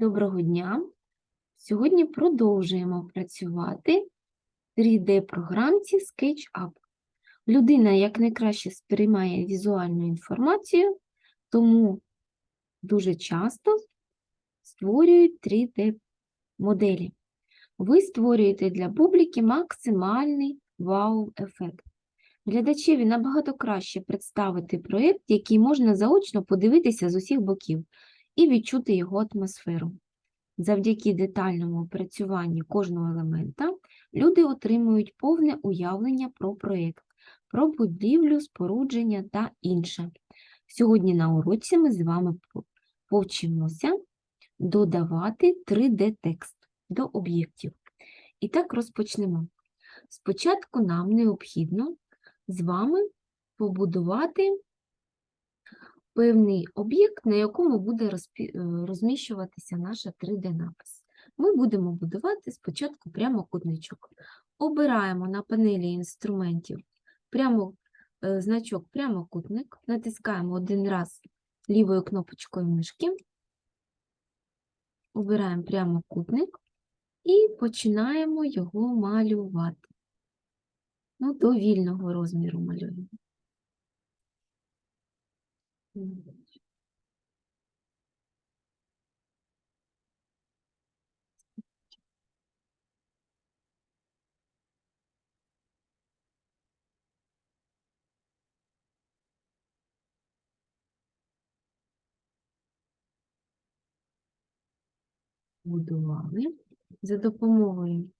Доброго дня! Сьогодні продовжуємо працювати в 3D-програмці SketchUp. Людина якнайкраще сприймає візуальну інформацію, тому дуже часто створюють 3D-моделі. Ви створюєте для публіки максимальний вау-ефект. Глядачеві набагато краще представити проєкт, який можна заочно подивитися з усіх боків і відчути його атмосферу. Завдяки детальному опрацюванню кожного елемента люди отримують повне уявлення про проєкт, про будівлю, спорудження та інше. Сьогодні на уроці ми з вами по- повчимося додавати 3D-текст до об'єктів. І так розпочнемо. Спочатку нам необхідно з вами побудувати певний об'єкт, на якому буде е, розміщуватися наша 3D-напис. Ми будемо будувати спочатку прямокутничок. Обираємо на панелі інструментів прямо, е, значок прямокутник, натискаємо один раз лівою кнопочкою мишки, обираємо прямокутник і починаємо його малювати. Ну, до вільного розміру малюємо. Будували за допомогою.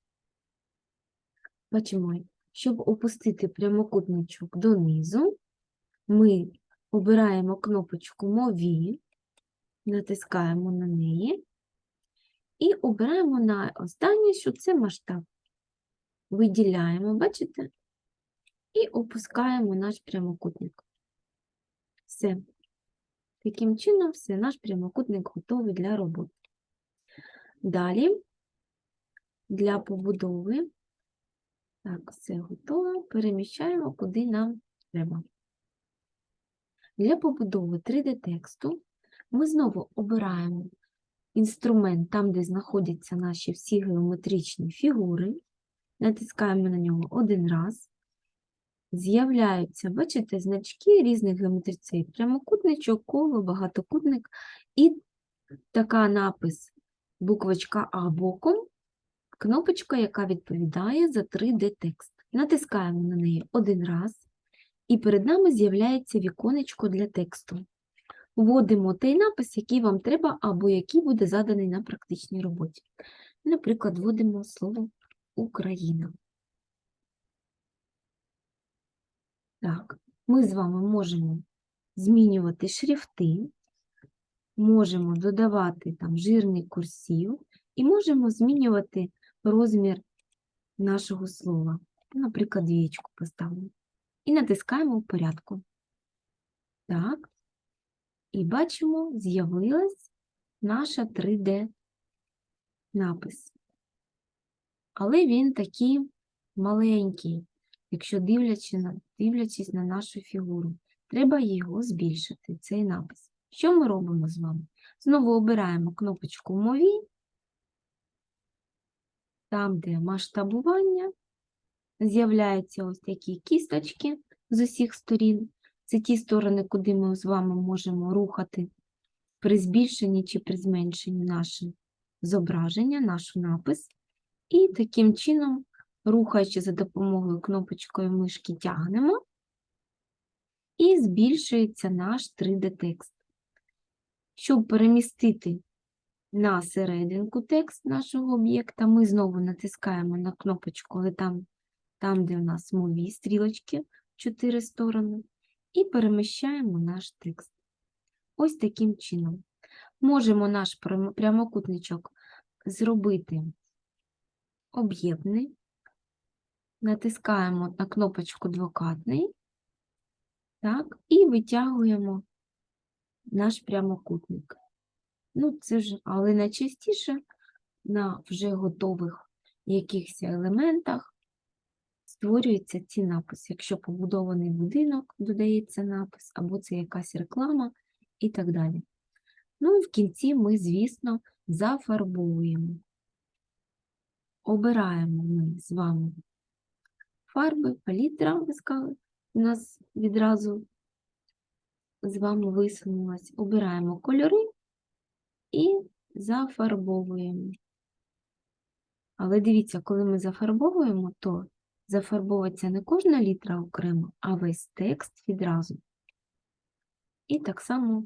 Бачимо, щоб опустити прямокутничок донизу, ми обираємо кнопочку Мові, натискаємо на неї і обираємо на останнє, що це масштаб. Виділяємо, бачите? І опускаємо наш прямокутник. Все. Таким чином, все, наш прямокутник готовий для роботи. Далі для побудови. Так, все готово. Переміщаємо, куди нам треба. Для побудови 3D-тексту ми знову обираємо інструмент там, де знаходяться наші всі геометричні фігури. Натискаємо на нього один раз. З'являються, бачите, значки різних геометрицій. Прямокутничок, коло, багатокутник і така напис буквочка А боком, кнопочка, яка відповідає за 3D-текст. Натискаємо на неї один раз, і перед нами з'являється віконечко для тексту. Вводимо той напис, який вам треба, або який буде заданий на практичній роботі. Наприклад, вводимо слово Україна. Так, ми з вами можемо змінювати шрифти, можемо додавати там жирний курсів і можемо змінювати розмір нашого слова. Наприклад, двічку поставимо. І натискаємо в порядку. Так. І бачимо, з'явилась наша 3D напис. Але він такий маленький, якщо дивлячись на, дивлячись на нашу фігуру. Треба його збільшити, цей напис. Що ми робимо з вами? Знову обираємо кнопочку Мові, там, де масштабування, з'являються ось такі кісточки з усіх сторін. Це ті сторони, куди ми з вами можемо рухати при збільшенні чи при зменшенні наше зображення, наш напис. І таким чином, рухаючи за допомогою кнопочкою мишки, тягнемо, і збільшується наш 3D-текст. Щоб перемістити на серединку текст нашого об'єкта, ми знову натискаємо на кнопочку, але там, там де у нас мові стрілочки, чотири сторони, і переміщаємо наш текст. Ось таким чином. Можемо наш прямокутничок зробити об'ємний, натискаємо на кнопочку двокатний, так, і витягуємо наш прямокутник. Ну, це ж, але найчастіше на вже готових якихось елементах створюється ці написи. Якщо побудований будинок, додається напис, або це якась реклама і так далі. Ну і в кінці ми, звісно, зафарбовуємо. Обираємо ми з вами фарби, палітра, ви сказали, у нас відразу з вами висунулась. Обираємо кольори і зафарбовуємо. Але дивіться, коли ми зафарбовуємо, то зафарбовується не кожна літера окремо, а весь текст відразу. І так само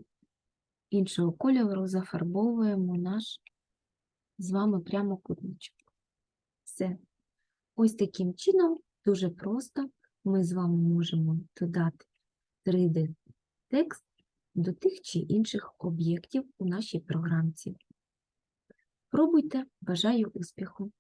іншого кольору зафарбовуємо наш з вами прямокутничок. Все. Ось таким чином, дуже просто, ми з вами можемо додати 3D-текст до тих чи інших об'єктів у нашій програмці. Пробуйте, бажаю успіху!